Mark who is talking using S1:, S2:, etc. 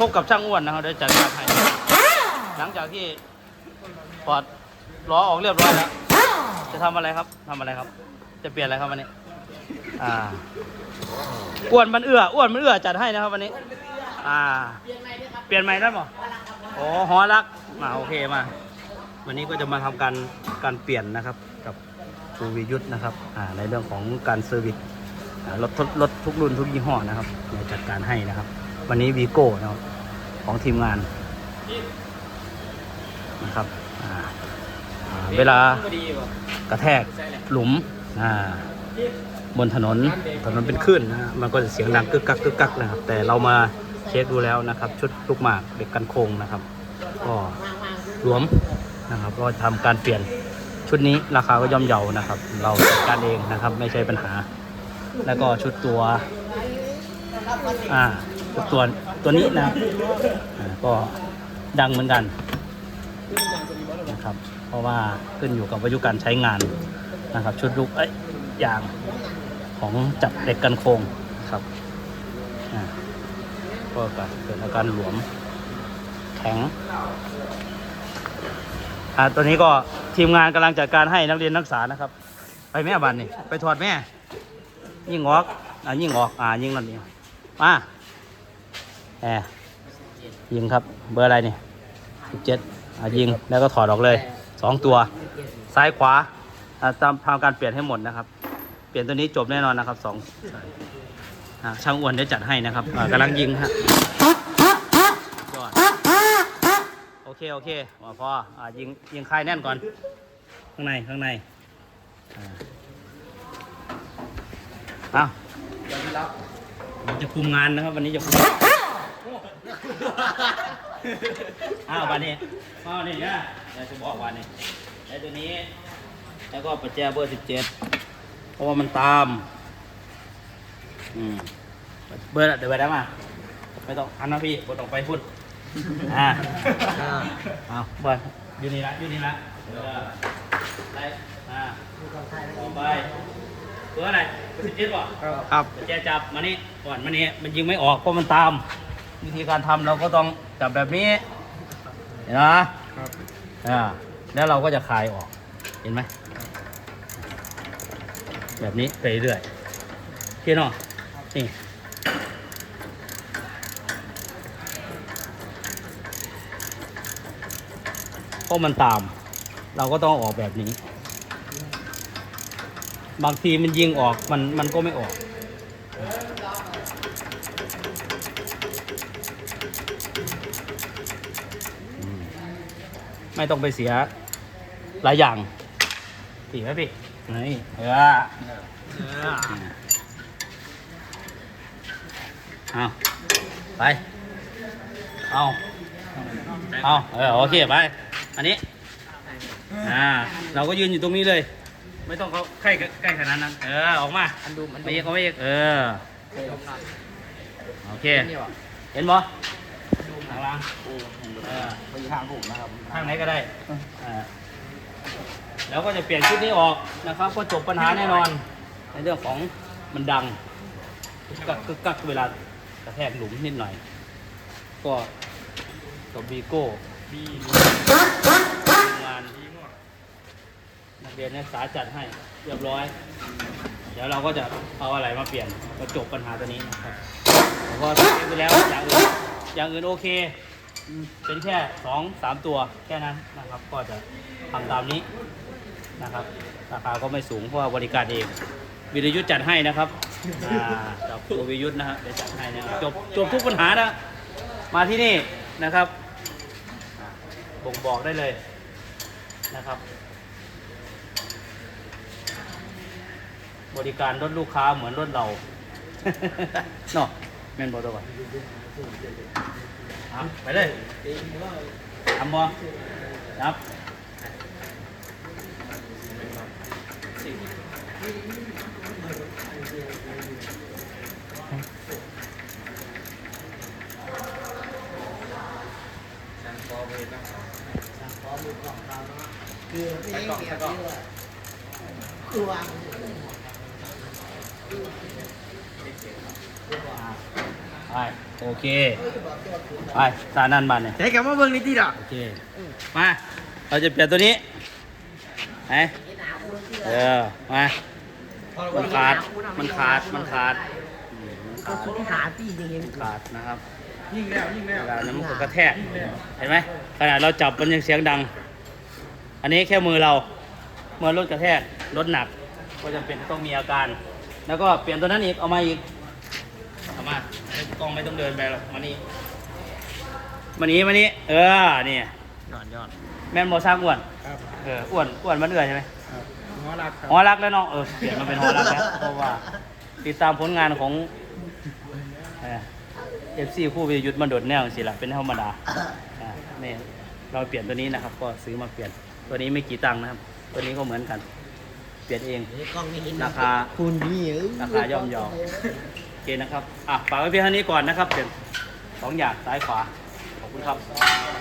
S1: พบกับช่างอ้วนนะครับได้จัดการให้หลังจากที่ปอดล้อออกเรียบร้อยแล้วจะทำอะไรครับทำอะไรครับ จะเปลี่ยนอะไรครับวันนี้อ่าอ้วนมันเอื้ออ้วนมันเอื้อจัดให้นะครับวันนี้ อ่า เปลี่ยนใหม่ได้ป่ะโอ้ฮอรักมาโอเคมา วันนี้ก็จะมาทำการการเปลี่ยนนะครับ กับครูวิยุทธนะครับอ่าในเรื่องของการเซอร์วิสรถทุกรถทุกรุ่นทุกยี่ห้อนะครับเดี๋ยวจัดการให้นะครับ วันนี้วีโก้นะครับ ของทีมงานนะครับอ่าอ่าเวลากระแทกหลุมอ่าบนถนนถนนเป็นคลื่นนะฮะมันก็จะเสียงดังกึกกักกึกกักนะครับ แต่เรามาเช็คดูแล้วนะครับ ชุดลูกหมากเด็กกันโคงนะครับ ก็รวมนะครับก็ทำการเปลี่ยนชุดนี้ราคาก็ย่อมเยานะครับ เราจัดการเองนะครับ ไม่ใช่ปัญหา แล้วก็ชุดตัวอ่าชุด ตัวตัวนี้นะก็ดังเหมือนกันนะครับ เพราะว่าขึ้นอยู่กับอายุการใช้งานนะครับ ชุดลูกเอ้ยยางของจับเหล็กกันโครงครับอ่าก็เกิดอาการหลวมแข็งอ่าตัวนี้ก็ทีมงานกำลังจัดการให้นักเรียนนักศึกษานะครับ ไปแม่บันนี่ไปถอดแม่ ยิงออกอ่ายิงออกอ่ายิงนั่นนี่มา แหมยิงครับ เบอร์อะไรเนี่สิบเจ็ดยิงแล้วก็ถอดออกเลยสองตัว ซ้ายขวาอ่าทำทำการเปลี่ยนให้หมดนะครับ เปลี่ยนตัวนี้จบแน่นอนนะครับสองช่างอ้วนได้จัดให้นะครับอ่ากำลังยิงฮะโอเค โอเคมาพออยิงยิงคลายแน่นก่อน ข้างในข้างในอ่าเอาเราจะคุมงานนะครับ วันนี้จะคุม อ้าววันนี้อ้าวนี่นะเดี๋ยวจะบอกวันนี้ไอ้ตัวนี้ แล้วก็ประแจเบอร์สิบเจ็ดเพราะว่ามันตาม อืม เบอร์เดี๋ยวไปได้มาไม่ต้องอันนะพี่ไม่ต้องไปพุ่นอ่าเอาเบอร์อยู่นี่ละอยู่นี่ละเออได้อ่าต่อไปเบอร์อะไรเบอร์สิบเจ็ดป่ะ
S2: ครับ
S1: แจจับมานี่ก่อนมานี่มันยิงไม่ออกเพราะมันตาม วิธีการทำเราก็ต้องจับแบบนี้ เห็นไหม
S2: ครับ
S1: อ่าแล้วเราก็จะคลายออก เห็นไหม แบบนี้ไปเรื่อยๆพี่น้องนี่ เพราะมันตาม เราก็ต้องออกแบบนี้ บางทีมันยิงออกมันมันก็ไม่ออก ไม่ต้องไปเสียหลายอย่างปีไหมพี่นี่เออเอาไป เอาเอาเออโอเคไป อันนี้ อ่า เราก็ยืนอยู่ตรงนี้เลย ไม่ต้องเขาใกล้ใกล้ขนาดนั้น เออ ออกมา
S2: อันดูมัน
S1: ไม่เยกก็ไม่เยกเออ โอเค
S2: นี่วะ
S1: เห็นบ่ ข้างล่างเออ
S2: ไปทางผมนะครับ
S1: ข้างไหนก็ได้อ่าแล้วก็จะเปลี่ยนชุดนี้ออกนะครับ ก็จบปัญหาแน่นอน ในเรื่องของมันดังกึกกักกึกกักเวลากระแทกหลุมนิดหน่อย ก็กับบีโก้บีงานนักเรียนนักศึกษาจัดให้เรียบร้อย เดี๋ยวเราก็จะเอาอะไรมาเปลี่ยนก็จบปัญหาตัวนี้นะครับผมก็เช็คไปแล้วอย่างอื่น อย่างอื่นโอเค เป็นแค่สองสามตัวแค่นั้นนะครับ ก็จะทำตามนี้นะครับ ราคาก็ไม่สูงเพราะว่าบริการเอง วิทยุทธ์จัดให้นะครับอ่ากับตัววิทยุทธ์นะฮะได้จัดให้นะครับจบจบทุกปัญหานะ มาที่นี่นะครับ บ่งบอกได้เลยนะครับ บริการรถลูกค้าเหมือนรถเราเนาะแม่นบอตัว Hả? Phải đi. Ăn mua. Đập. Đưa cái ไปโอเคไปตานั่นบ้านเนี่ย
S2: ใช้คำว่าเบิ่งนี่ที่ดอก
S1: โอเคมาเราจะเปลี่ยนตัวนี้ไหนเออมามันขาดมันขาดมันขาดอืมมัน
S3: ก็
S1: ขาด
S3: คุณหาที่จริง
S1: ขาดนะครับ
S2: ยิ่งแล้วยิ่งแล้ว
S1: เวลานั้นมันก็กระแทกเห็นไหมขนาดเราจับมันยังเสียงดัง อันนี้แค่มือเราเมื่อรถกระแทกรถหนัก ก็จำเป็นต้องมีอาการ แล้วก็เปลี่ยนตัวนั้นอีกเอามาอีกเอามาไม่ กล้องไม่ต้องเดินไปหรอกมานี่มานี้มานี้เออนี่
S2: ยอดยอด
S1: แม่นบอสร้างอ้วน
S2: ครับ
S1: เอออ้วนอ้วนมันเอื่อยใช่ไหม
S2: ครับหมอรักครับ
S1: หอรักแล้วเนาะเออเปลี่ยนมาเป็นหอรักแล้วเพราะว่าติดตามผลงานของเอฟซีคู่วิรยุทธ์มาโดดแนวสิละเป็นธรรมดาอ่านี่เราเปลี่ยนตัวนี้นะครับ ก็ซื้อมาเปลี่ยนตัวนี้ไม่กี่ตังค์นะครับ ตัวนี้ก็เหมือนกัน เปลี่ยนเอง
S3: ๆกล้องไม่เห็น
S1: ราคา
S3: คุณนี่เอ้ย
S1: ราคาย่อมเยาโอเค นะครับอะฝากไว้เพียงเท่านี้ก่อนนะครับเปลี่ยนสองอย่างซ้ายขวาขอบคุณครับ